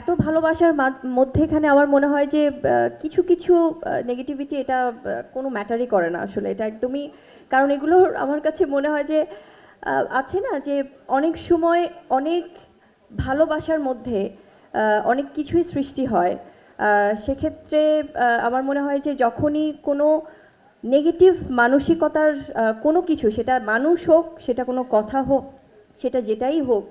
এত ভালোবাসার মধ্যেখানে আমার মনে হয় যে কিছু কিছু নেগেটিভিটি এটা কোনো ম্যাটারই করে না আসলে। এটা একদমই, কারণ এগুলো আমার কাছে মনে হয় যে আছে না যে, অনেক সময় অনেক ভালোবাসার মধ্যে অনেক কিছুই সৃষ্টি হয়। সেক্ষেত্রে আমার মনে হয় যে, যখনই কোনো নেগেটিভ মানসিকতার কোনো কিছু, সেটা মানুষ হোক, সেটা কোনো কথা হোক, সেটা যেটাই হোক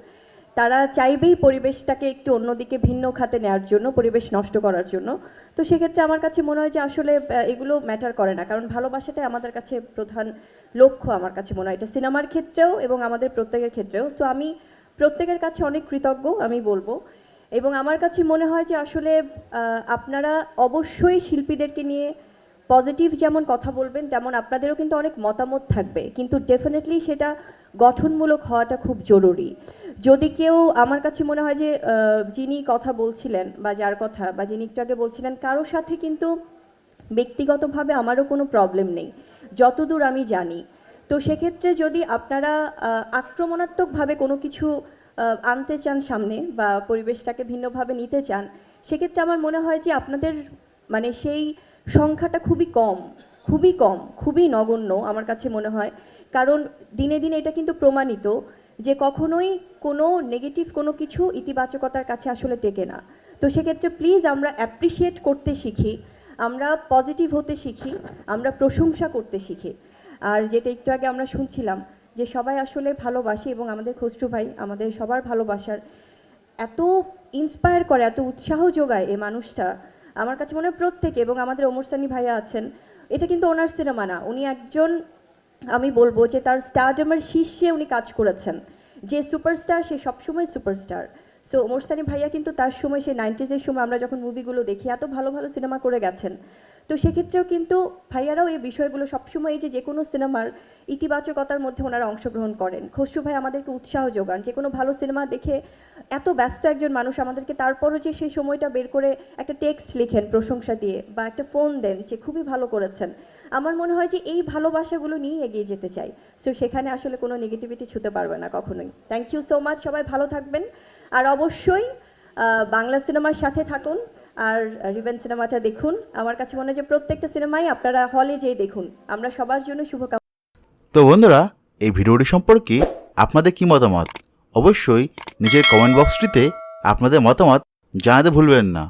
তারা চাইবেই পরিবেশটাকে একটু অন্যদিকে ভিন্ন খাতে নেওয়ার জন্য, পরিবেশ নষ্ট করার জন্য। তো সেক্ষেত্রে আমার কাছে মনে হয় যে আসলে এগুলো ম্যাটার করে না। কারণ ভালোবাসাটাই আমাদের কাছে প্রধান লক্ষ্য আমার কাছে মনে হয়। এটা সিনেমার ক্ষেত্রেও এবং আমাদের প্রত্যেকের ক্ষেত্রেও। সো আমি প্রত্যেকের কাছে অনেক কৃতজ্ঞ, আমি বলব। এবং আমার কাছে মনে হয় যে আসলে আপনারা অবশ্যই শিল্পীদেরকে নিয়ে পজিটিভ যেমন কথা বলবেন, তেমন আপনাদেরও কিন্তু অনেক মতামত থাকবে। কিন্তু ডেফিনেটলি সেটা গঠনমূলক হওয়াটা খুব জরুরি। যদি কেউ আমার কাছে মনে হয় যে যিনি কথা বলছিলেন বা যার কথা বা যিনি একটু আগে বলছিলেন কারোর সাথে কিন্তু ব্যক্তিগতভাবে আমারও কোনো প্রবলেম নেই। যতদূর আমি জানি। তো সেক্ষেত্রে যদি আপনারা আক্রমণাত্মকভাবে কোনো কিছু আনতে চান সামনে বা পরিবেশটাকে ভিন্নভাবে নিতে চান, সেক্ষেত্রে আমার মনে হয় যে আপনাদের মানে সেই সংখ্যাটা খুবই কম খুবই কম, খুবই নগণ্য আমার কাছে মনে হয়। কারণ দিনে দিনে এটা কিন্তু প্রমাণিত যে কখনোই কোনো নেগেটিভ কোনো কিছু ইতিবাচকতার কাছে আসলে টেকে না। তো সেক্ষেত্রে প্লিজ আমরা অ্যাপ্রিসিয়েট করতে শিখি, আমরা পজিটিভ হতে শিখি, আমরা প্রশংসা করতে শিখি। আর যেটা একটু আগে আমরা শুনছিলাম যে সবাই আসলে ভালোবাসে এবং আমাদের খসরু ভাই আমাদের সবার ভালোবাসার এত ইন্সপায়ার করে, এত উৎসাহ যোগায় এ মানুষটা। আমার কাছে মনে হয় প্রত্যেকে এবং আমাদের ওমর সানি ভাইয়া আছেন, এটা কিন্তু ওনার সিনেমা না। উনি একজন, আমি বলব যে তার স্টারডমের শীর্ষে উনি কাজ করেছেন। যে সুপারস্টার সে সবসময় সুপারস্টার সো ওমর সানি ভাইয়া কিন্তু তার সময়, সেই নাইনটিজের সময় আমরা যখন মুভিগুলো দেখি, এত ভালো ভালো সিনেমা করে গেছেন। তো সেক্ষেত্রেও কিন্তু ভাইয়ারাও এই বিষয়গুলো সবসময় এই যে যে কোনো সিনেমার ইতিবাচকতার মধ্যে ওনারা অংশগ্রহণ করেন। খসরু ভাই আমাদেরকে উৎসাহ যোগান যে কোনো ভালো সিনেমা দেখে এত ব্যস্ত একজন মানুষ আমাদেরকে তারপরও যে সেই সময়টা বের করে একটা টেক্সট লিখেন প্রশংসা দিয়ে বা একটা ফোন দেন, যে খুবই ভালো করেছেন। আমার মনে হয় যে এই ভালোবাসাগুলো নিয়ে এগিয়ে যেতে চাই। সো সেখানে আসলে কোনো নেগেটিভিটি ছুতে পারবে না কখনোই। থ্যাংক ইউ সো মাচ সবাই ভালো থাকবেন। আর অবশ্যই বাংলা সিনেমার সাথে থাকুন আর রিভেন সিনেমাটা দেখুন। আমার কাছে মনে হয় যে প্রত্যেকটা সিনেমাই আপনারা হলে যেয়ে দেখুন। আমরা সবার জন্য শুভকামনা। তো বন্ধুরা, এই ভিডিওটি সম্পর্কে আপনাদের কি মতামত? অবশ্যই নিজের কমেন্ট বক্সটিতে আপনাদের মতামত জানাতে ভুলবেন না।